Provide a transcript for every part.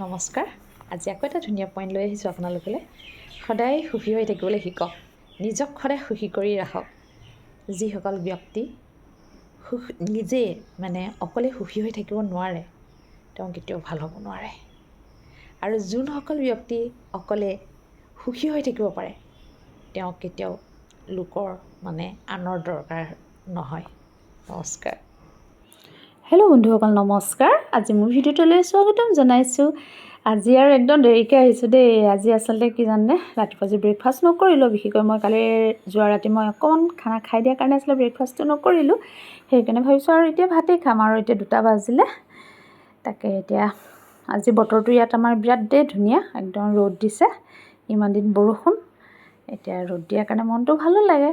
নমস্কাৰ। আজি আকৌ এটা ধুনীয়া পইণ্ট লৈ আহিছোঁ আপোনালোকলৈ। সদায় সুখী হৈ থাকিবলৈ শিকক। নিজক সদায় সুখী কৰি ৰাখক। যিসকল ব্যক্তি সুখ নিজে মানে অকলে সুখী হৈ থাকিব নোৱাৰে তেওঁ কেতিয়াও ভাল হ'ব নোৱাৰে। আৰু যোনসকল ব্যক্তি অকলে সুখী হৈ থাকিব পাৰে তেওঁ কেতিয়াও লোকৰ মানে আনৰ দৰকাৰ নহয়। নমস্কাৰ। হেল্ল' বন্ধুসকল নমস্কাৰ। আজি মোৰ ভিডিঅ'টোলৈ স্বাগতম জনাইছোঁ। আজি আৰু একদম দেৰিকৈ আহিছোঁ দেই। আজি আচলতে কি জানে ৰাতিপুৱা আজি ব্ৰেকফাষ্ট নকৰিলোঁ বিশেষকৈ মই কালি যোৱা ৰাতি মই অকণমান খানা খাই দিয়াৰ কাৰণে আচলতে ব্ৰেকফাষ্টটো নকৰিলোঁ। সেইকাৰণে ভাবিছোঁ আৰু এতিয়া ভাতেই খাম আৰু এতিয়া দুটা বাজিলে। তাকে এতিয়া আজি বতৰটো ইয়াত আমাৰ বিৰাট দেই ধুনীয়া একদম ৰ'দ দিছে। ইমান দিন বৰষুণ। এতিয়া ৰ'দ দিয়াৰ কাৰণে মনটো ভালো লাগে।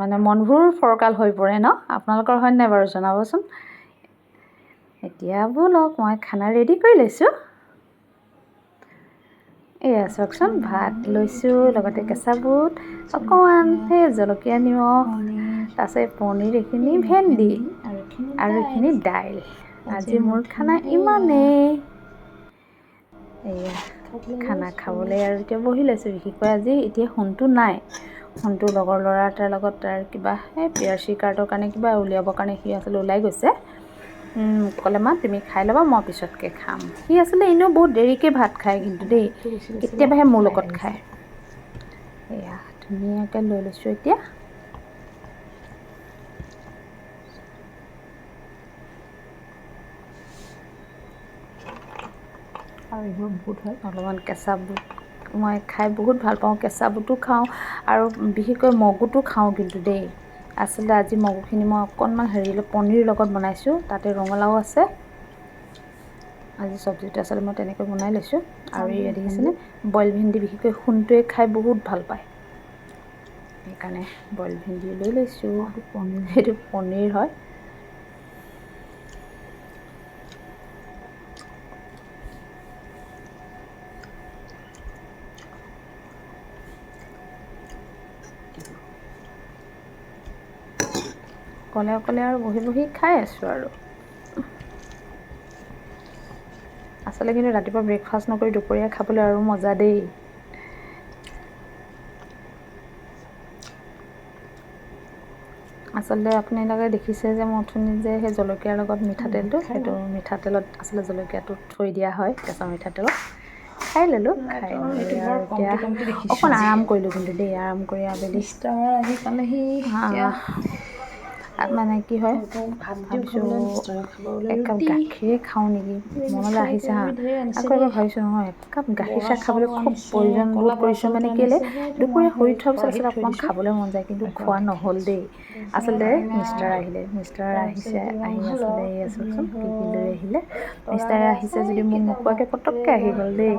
মানে মনবোৰ ফৰকাল হৈ পৰে ন? আপোনালোকৰ হয় নাই বাৰু জনাবচোন? এতিয়া ব'লক মই খানা ৰেডি কৰি লৈছোঁ। এয়া চাওকচোন ভাত লৈছোঁ লগতে কেঁচা বুট অকণমান সেই জলকীয়া নিমখ তাৰপিছত পনীৰ এইখিনি ভেন্দি আৰু এইখিনি দাইল। আজি মোৰ খানা ইমানেই। এয়া খানা খাবলৈ আৰু এতিয়া বহি লৈছোঁ বিশেষকৈ আজি এতিয়া সোণটো নাই। সোণটো লগৰ ল'ৰা এটাৰ লগত তাৰ কিবা এই পি আৰ চি কাৰ্ডৰ কাৰণে কিবা উলিয়াবৰ কাৰণে সি আচলতে ওলাই গৈছে। ক'লে মা তুমি খাই ল'বা মই পিছতকৈ খাম। সি আচলতে এনেও বহুত দেৰিকৈ ভাত খায় কিন্তু দেই কেতিয়াবাহে মোৰ লগত খায়। এয়া ধুনীয়াকৈ লৈ লৈছোঁ এতিয়া। আৰু এইবোৰ বুট হয়। অলপমান কেঁচা বুট মই খাই বহুত ভাল পাওঁ কেঁচা বুটো খাওঁ আৰু বিশেষকৈ মগুটো খাওঁ কিন্তু দেই। আচলতে আজি মগুখিনি মই অকণমান হেৰি পনীৰ লগত বনাইছোঁ তাতে ৰঙালাও আছে। আজি চব্জিটো আচলতে মই তেনেকৈ বনাই লৈছোঁ। আৰু এই দেখিছেনে বইল ভেন্দি বিশেষকৈ সোণটোৱে খাই বহুত ভাল পায়। সেইকাৰণে বইল ভেন্দি লৈ লৈছোঁ। সেইটো পনীৰ হয়। অকলে অকলে আৰু বহি বহি খাই আছোঁ আৰু। আচলতে কিন্তু ৰাতিপুৱা ব্ৰেকফাষ্ট নকৰি দুপৰীয়া খাবলৈ আৰু মজা দেই। আচলতে আপোনালোকে দেখিছে যে মই অথনি যে সেই জলকীয়াৰ লগত মিঠাতেলটো সেইটো মিঠাতেলত আচলতে জলকীয়াটো থৈ দিয়া হয় কেঁচা মিঠাতেলত খাই ল'লোঁ খাই এতিয়া অকণ আৰাম কৰিলোঁ কিন্তু দেই আৰাম কৰি আবেলি। আহি পালেহি। মানে কি হয়? একাপ গাখীৰে খাওঁ নেকি? মনলৈ আহিছে হা। আকৌ এবাৰ ভাবিছোঁ নহয় একাপ গাখীৰ চাহ খাবলৈ খুব প্ৰয়োজন বোধ কৰিছোঁ মানে কেলৈ? দুপৰীয়া শুই থোৱাৰ পিছত আচলতে অকণমান খাবলৈ মন যায় কিন্তু খোৱা নহ'ল দেই। আচলতে মিষ্টাৰ আহিলে মিষ্টাৰ আহিছে আহি আচলতে এই চাওকচোন কি কি লৈ আহিলে। মিষ্টাৰে আহিছে যদি মোক নোকোৱাকৈ পটককৈ আহি গ'ল দেই।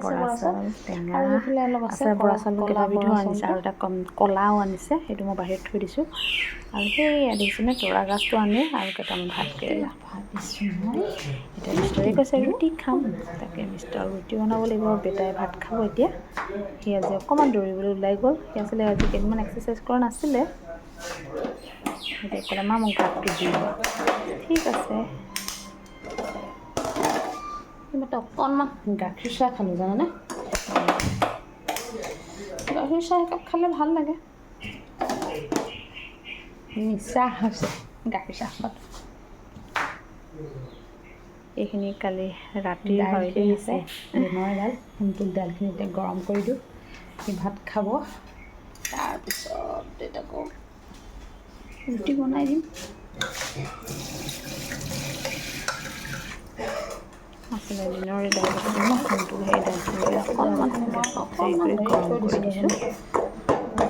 বৰা চাউল। টেঙা আছে বৰা চাউল কেইবাবিধো আনিছে আৰু এটা কম কলাও আনিছে সেইটো মই বাহিৰত থৈ দিছোঁ। আৰু সেই দেখিছেনে তৰা গাছটো আনি আৰু কেইটামান ভাত এতিয়া মিষ্টাৰে কৈছে ৰুটি খাম। তাকে মিষ্টাৰ ৰুটি বনাব লাগিব বেটাই ভাত খাব এতিয়া। সি আজি অকণমান দৌৰিবলৈ ওলাই গ'ল। সি আচলতে আজি কেইদিনমান এক্সাৰচাইজ কৰা নাছিলে। এতিয়া মা মোক ভাতটো দি ঠিক আছে। অকণমান গাখীৰ চাহ খালোঁ জানানে? গাখীৰ চাহ একাপ খালে ভাল লাগে। নিচা হৈছে গাখীৰ চাহ খোৱাটো এইখিনি কালি ৰাতিৰ হয় দেই আছে। দিনৰ দাল সোণটোক দাইলখিনি এতিয়া গৰম কৰি দিওঁ। সি ভাত খাব। তাৰপিছত দেউতাকো ৰুটি বনাই দিম। আচলতে দিনৰ এই দাইল। আছে ন সোণটো সেই দাইলখিনি অকণমান গেছত হেৰি কৰি গৰম কৰি দিছোঁ।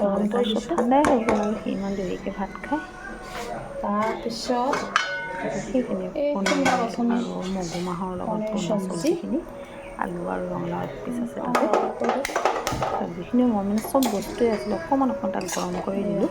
গৰম তাৰপিছত ঠাণ্ডাই হৈ গ'ল আৰু সি ইমান দেৰিকৈ ভাত খায় তাৰপিছত সেইখিনি আৰু মগু মাহৰ লগত বনোৱা চব্জিখিনি আলু আৰু ৰঙালাও পিচ আছে তাতে চব্জিখিনি মই মানে চব বস্তুৱে আছিলে অকণমান অকণমান তাত গৰম কৰি দিলোঁ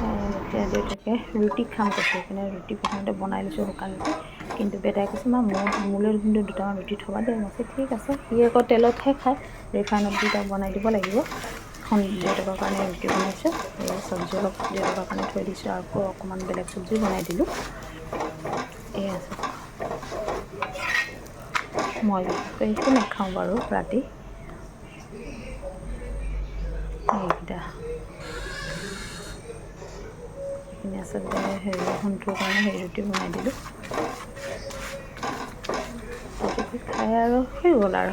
এতিয়া দেউতাকে ৰুটি খাম কৈছে। সেইকাৰণে ৰুটি প্ৰথমতে বনাই লৈছোঁ শুকান ৰুটি কিন্তু বেটাই কৈছে, মা মোৰ মোলৈ কিন্তু দুটামান ৰুটি থ'বা দেই মই ঠিক আছে। সি আকৌ তেলতহে খায়। ৰিফাইনত দি তাক বনাই দিব লাগিব। এখন দেউতাকৰ কাৰণে ৰুটি বনাইছোঁ। চব্জি অলপ দেউতাকৰ কাৰণে থৈ দিছোঁ। আৰু অকণমান বেলেগ চব্জি বনাই দিলোঁ। এয়া আছে। মই একো নাখাওঁ বাৰু ৰাতি। এইকেইটা। এইখিনি আচলতে হেৰি, সোণটোৰ কাৰণে হেৰি ৰুটি বনাই দিলোঁ। খাই আৰু হৈ গ'ল আৰু।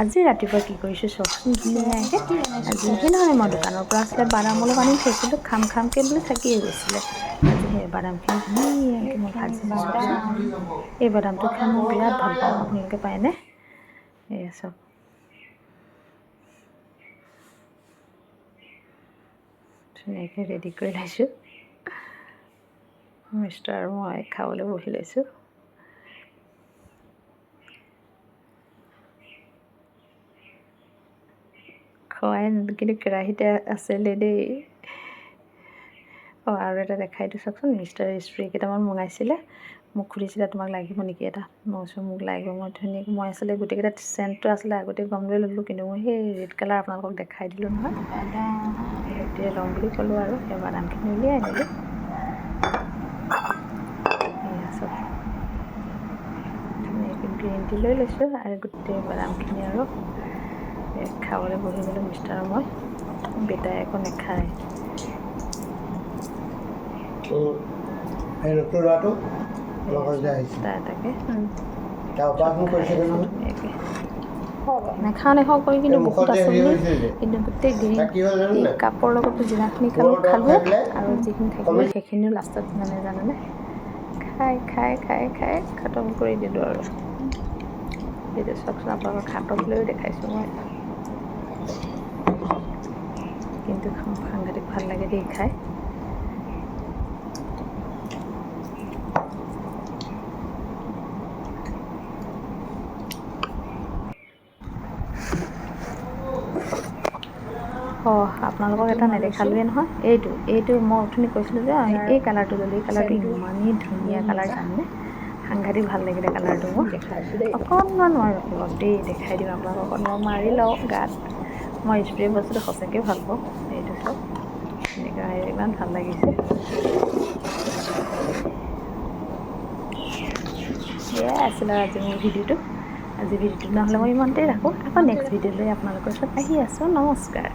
আজি ৰাতিপুৱা কি কৰিছোঁ চাওকচোন ধুনীয়াকৈ আজি সেইদিনাখনে মই দোকানৰ পৰা আছিলে, বাদাম অলপ আনি থৈছিলোঁ, খাম খামকৈ বুলি থাকিয়ে গৈছিলে। আজি সেই বাদামখিনি ধুনীয়াকৈ মই ভাজিছোঁ এই বাদামটো খাই মই বিৰাট ভালো পাওঁ, আপোনালোকে পায়নে? এয়া চাওক। ধুনীয়াকৈ ৰেডি কৰি লৈছোঁ। মিষ্টাৰ মই খাবলৈ বহি লৈছোঁ খোৱাই কিন্তু কেৰাহীতে আছিলে দেই। অঁ আৰু এটা দেখাই দিওঁ চাওকচোন মিষ্টাৰ স্প্ৰে কেইটামান মগাইছিলে মোক সুধিছিলে তোমাক লাগিব নেকি এটা? মই কৈছোঁ মোক লাগিব মই ধুনীয়াকৈ মই আচলতে গোটেইকেইটা চেণ্টটো আছিলে আগতে গম লৈ ল'লোঁ কিন্তু মই সেই ৰেড কালাৰ আপোনালোকক দেখাই দিলোঁ নহয়। সেইটোৱে ল'ম বুলি ক'লোঁ আৰু সেই বাদামখিনি উলিয়াই আনিলোঁ এয়া চব ধুনীয়াকৈ গ্ৰীণ টি লৈ লৈছোঁ আৰু গোটেই বাদামখিনি আৰু এই খাবলৈ বহি গ'লোঁ মিষ্টাৰ আৰু মই বেটাই একো নাখায়। এই নতুন ল'ৰাটো? লগত যে আহিছে। এটা এটাকৈ তাৰ অপাৰেশ্যন কৰিছিলে নহয়? ধুনীয়াকৈ নাখাওঁ নাখাওঁ কৰি কিন্তু এই বহুত মুখত যে আছে হেৰি বুলি হৈছিল যে। কিন্তু গোটেই গ্ৰীণ তাক কি হ'ল জানো টি নাই কাপৰ লগতো যিমানখিনি খালোঁ গৰম খালোঁ খাই পেলাই আৰু যিখিনি থাকিলে কমি- সেইখিনিও লাষ্টত মানে জানেনে? খাই খাই খাই খাই খতম কৰি দিলোঁ আৰু। সেইটো চাওকচোন আপোনালোকক হাতত লৈও দেখাইছোঁ মই। কিন্তু সাংঘাতিক ভালো লাগে দেই খাই। অঁ আপোনালোকক এটা নেদেখালোৱে নহয়। এইটো এইটো মই অথনি কৈছিলোঁ যে এই কালাৰটো ল'লোঁ এই কালাৰটো ইমানেই ধুনীয়া কালাৰ জানেনে সাংঘাতিক ভাল লাগিলে কালাৰটো মোৰ। অকণমান মই ৰখিব দেই দেখাই দিম আপোনালোকক অকণ মই মাৰি লওঁ গাত। মই স্প্ৰে বস্তুটো সঁচাকৈ ভাল পাওঁ এইটো এনেকুৱা ইমান ভাল লাগিছে। এয়াই আছিলে আজি মোৰ ভিডিঅ'টো। আজি ভিডিঅ'টো নহ'লে মই ইমানতেই ৰাখোঁ। আকৌ নেক্সট ভিডিঅ' লৈ আপোনালোকৰ ওচৰত আহি আছোঁ। নমস্কাৰ।